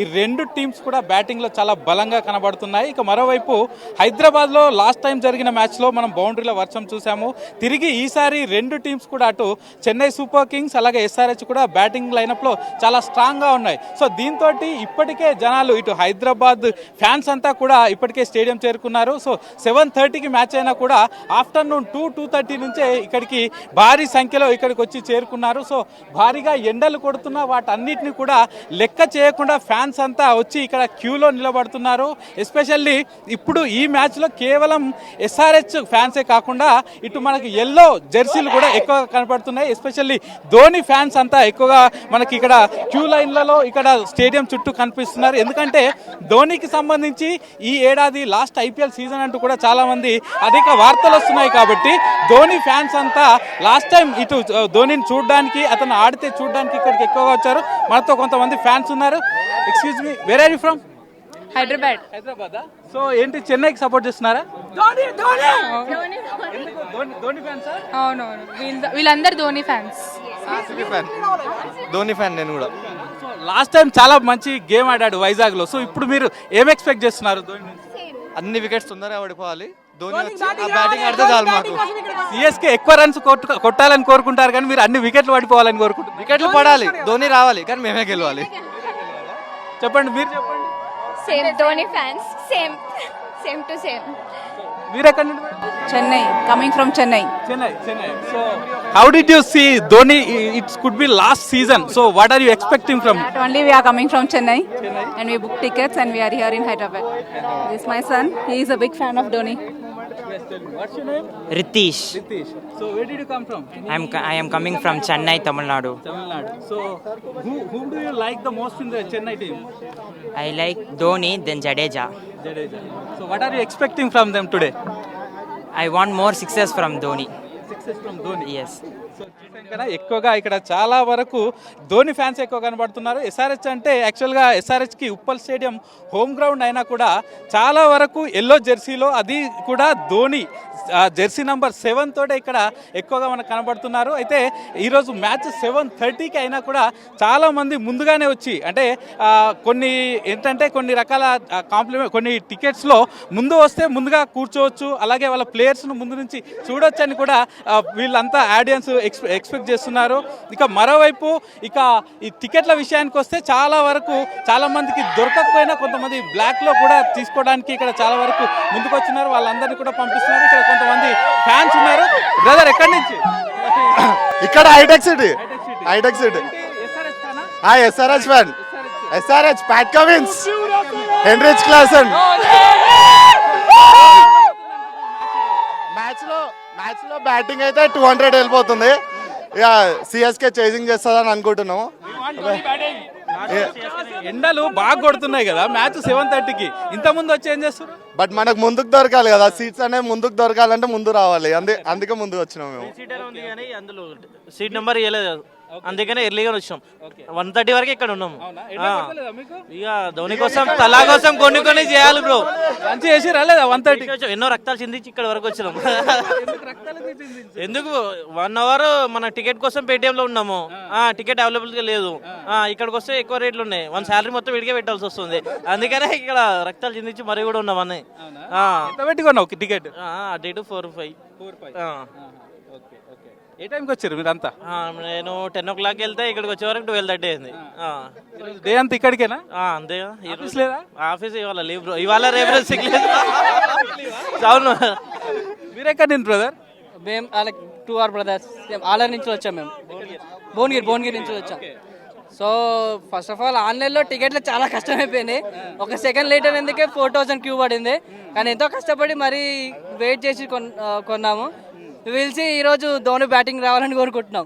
ఈ రెండు టీమ్స్ కూడా బ్యాటింగ్లో చాలా బలంగా కనబడుతున్నాయి. ఇక మరోవైపు హైదరాబాద్లో లాస్ట్ టైం జరిగిన మ్యాచ్లో మనం బౌండరీల వర్షం చూసాము తిరిగి ఈసారి రెండు టీమ్స్ కూడా అటు చెన్నై సూపర్ కింగ్స్ అలాగే ఎస్ఆర్హెచ్ కూడా బ్యాటింగ్ లైనప్లో చాలా స్ట్రాంగ్గా ఉన్నాయి. సో దీంతో ఇప్పటికే జనాలు ఇటు హైదరాబాద్ ఫ్యాన్స్ అంతా కూడా ఇప్పటికే స్టేడియం చేరుకున్నారు. సో సెవెన్ థర్టీకి మ్యాచ్ అయినా కూడా ఆఫ్టర్నూన్ టూ టూ థర్టీ నుంచే ఇక్కడికి భారీ సంఖ్యలో ఇక్కడికి వచ్చి చేరుకున్నారు. సో భారీగా ఎండలు కొడుతున్న వాటన్నిటిని కూడా లెక్క చేయకుండా ఫ్యాన్స్ అంతా వచ్చి ఇక్కడ క్యూలో నిలబడుతున్నారు. ఎస్పెషల్లీ ఇప్పుడు ఈ మ్యాచ్లో కేవలం ఎస్ఆర్హెచ్ ఫ్యాన్సే కాకుండా ఇటు మనకి ఎల్లో జెర్సీలు కూడా ఎక్కువ కనపడుతున్నాయి. ఎస్పెషల్లీ ధోని ఫ్యాన్స్ అంతా ఎక్కువగా మనకి ఇక్కడ క్యూ లైన్లలో ఇక్కడ స్టేడియం చుట్టూ కనిపిస్తున్నారు. ఎందుకంటే ధోనికి సంబంధించి ఈ ఏడాది లాస్ట్ ఐపీఎల్ సీజన్ అంటూ కూడా చాలా మంది అధిక వార్తలు వస్తున్నాయి కాబట్టి ధోని ఫ్యాన్స్ అంతా లాస్ట్ టైం ఇటు ధోనిని చూడడానికి అతను ఆడితే చూడడానికి ఇక్కడికి ఎక్కువగా వచ్చారు. మనతో కొంతమంది ఫ్యాన్స్ ఉన్నారు. Excuse me where are you from Hyderabad. Hyderabad? So ఏంటి చెన్నైకి సపోర్ట్ చేస్తున్నారా? ఎందుకు? ధోని ధోని ఫ్యాన్సా అవునవును. వీళ్ళ- వీళ్ళందరూ Dhoni fans fan Dhoni fan నేను కూడా. సో లాస్ట్ టైం చాలా మంచి గేమ్ ఆడాడు వైజాగ్లో సో ఇప్పుడు మీరు ఏం ఎక్స్పెక్ట్ చేస్తున్నారు ధోని నుంచి? అన్ని వికెట్స్ తొందరగా పడిపోవాలి ధోని వచ్చి ఆ బ్యాటింగ్ ఆడితే చాలు మాకు. సిఎస్కే ఎక్కువ రన్స్ కొట్టు కొట్టాలని కోరుకుంటారు కానీ మీరు అన్ని వికెట్లు పడిపోవాలని కోరుకుంటారు వికెట్లు పడాలి. ధోని రావాలి కానీ మేమే గెలవాలి. చెప్పండి మీరు చెప్పండి same Dhoni fans same same to same మీరు ఎక్కడి నుండి? Chennai coming from Chennai Chennai Chennai so how did you see Dhoni it's could be last season so what are you expecting from Not only we are coming from Chennai, and we booked tickets and we are here in Hyderabad. This is my son. He is a big fan of Ritish. Ritesh. So where did you come from? I'm I am coming from Chennai, Tamil Nadu. Tamil Nadu. So who whom do you like the most in the Chennai team? I like Dhoni, then Jadeja. Jadeja. So what are you expecting from them today? I want more success from Dhoni. Success from Dhoni. Yes. So చూసాం కదా ఎక్కువగా ఇక్కడ చాలా వరకు Dhoni fans ఎక్కువ కనబడుతున్నారు SRH అంటే యాక్చువల్గా ఎస్ఆర్హెచ్కి ఉప్పల్ స్టేడియం హోమ్ గ్రౌండ్ అయినా కూడా చాలా వరకు ఎల్లో జెర్సీలో అది కూడా ధోని జెర్సీ నంబర్ సెవెన్ తోటే ఇక్కడ ఎక్కువగా మనకు కనబడుతున్నారు. అయితే ఈరోజు మ్యాచ్ సెవెన్ థర్టీకి అయినా కూడా చాలామంది ముందుగానే వచ్చి అంటే కొన్ని ఏంటంటే కొన్ని రకాల కాంప్లిమెంట్ కొన్ని టికెట్స్లో ముందు వస్తే ముందుగా కూర్చోవచ్చు అలాగే వాళ్ళ ప్లేయర్స్ను ముందు నుంచి చూడొచ్చు అని కూడా వీళ్ళంతా ఆడియన్స్ ఎక్స్పెక్ట్ చేస్తున్నారు. ఇక మరోవైపు ఇక ఈ టికెట్ల విషయానికి వస్తే చాలా వరకు చాలామందికి దొరకకపోయినా కొంతమంది బ్లాక్లో కూడా తీసుకోవడానికి ఇక్కడ చాలా వరకు ముందుకు వచ్చినారు వాళ్ళందరినీ కూడా పంపిస్తున్నారు. ఇక్కడ కొంతమంది ఫ్యాన్స్ ఉన్నారు. బ్రదర్ ఎక్కడి నుంచి? ఇక్కడ hitech city. Hitech city. SRH fan? SRH Pat Cummins. Heinrich Klaasen. మ్యాచ్లో మ్యాచ్లో బ్యాటింగ్ అయితే టూ హండ్రెడ్ వెళ్ళిపోతుంది. ఇక సిఎస్కే చేసింగ్ చేస్తుందని అనుకుంటున్నాము. ఎండలు బాగా కొడుతున్నాయి కదా మ్యాచ్ సెవెన్ థర్టీకి. ఇంత ముందు వచ్చి ఏం చేస్తారు? బట్ మనకు ముందుకు దొరకాలి కదా సీట్స్ అనేవి ముందుకు దొరకాలంటే ముందు రావాలి. అందే అందుకే ముందుకు వచ్చినాం మేము. సీట్ ఉంది కానీ అందులో సీట్ నెంబర్ ఇవ్వలేదు అందుకనే ఎర్లీగా వచ్చాం. వన్ థర్టీ వరకు ఇక్కడ ఉన్నాం. ఆ. ఇక ధోని కోసం తలా కోసం కొన్ని కొన్ని చేయాలి బ్రో లంచ్ చేసి రాలేదా వన్ థర్టీ ఎన్నో రక్తాలు చిందించి ఇక్కడ వరకు వచ్చినాం. ఎందుకు వన్ అవర్ మన టికెట్ కోసం పేటిఎం లో ఉన్నాము. ఆ. టికెట్ అవైలబుల్గా లేదు. ఆ. ఇక్కడికి వస్తే ఎక్కువ రేట్లు ఉన్నాయి. వన్ శాలరీ మొత్తం విడిగా పెట్టాల్సి వస్తుంది. అందుకనే ఇక్కడ రక్తాలు చిందించి మరీ కూడా ఉన్నాం అన్నీ పెట్టుకున్నావు టికెట్ అటు four five four five okay okay. ఏ టైంకి వచ్చారు మీరంతా? నేను టెన్ ఓ క్లాక్ వెళ్తే ఇక్కడికి వచ్చే వరకు ట్వెల్వ్ థర్టీ అయింది. ఆ. డే అంతా ఇక్కడికేనా? ఆ, ఈ ఆఫీస్ రోజు- లేదా? ఆఫీస్ ఇవాళ లీవ్ బ్రో ఇవాళ రేపు రోజు సిక్ లేదు అవును. మీరెక్కడ నేను బ్రదర్ మేము వాళ్ళ టూ అవర్ బ్రదర్స్ ఆలర్ నుంచి వచ్చాం మేము. భువనగిరి భువనగిరి నుంచి వచ్చాం. సో ఫస్ట్ ఆఫ్ ఆల్ ఆన్లైన్లో టికెట్లు చాలా కష్టమైపోయినాయి. ఒక సెకండ్ లేట్ అయినందుకే ఫోర్ థౌసండ్ క్యూ పడింది. కానీ ఎంతో కష్టపడి మరీ వెయిట్ చేసి కొన్- ఆ, కొన్నాము. పిలిచి ఈరోజు ధోని బ్యాటింగ్ రావాలని కోరుకుంటున్నాం.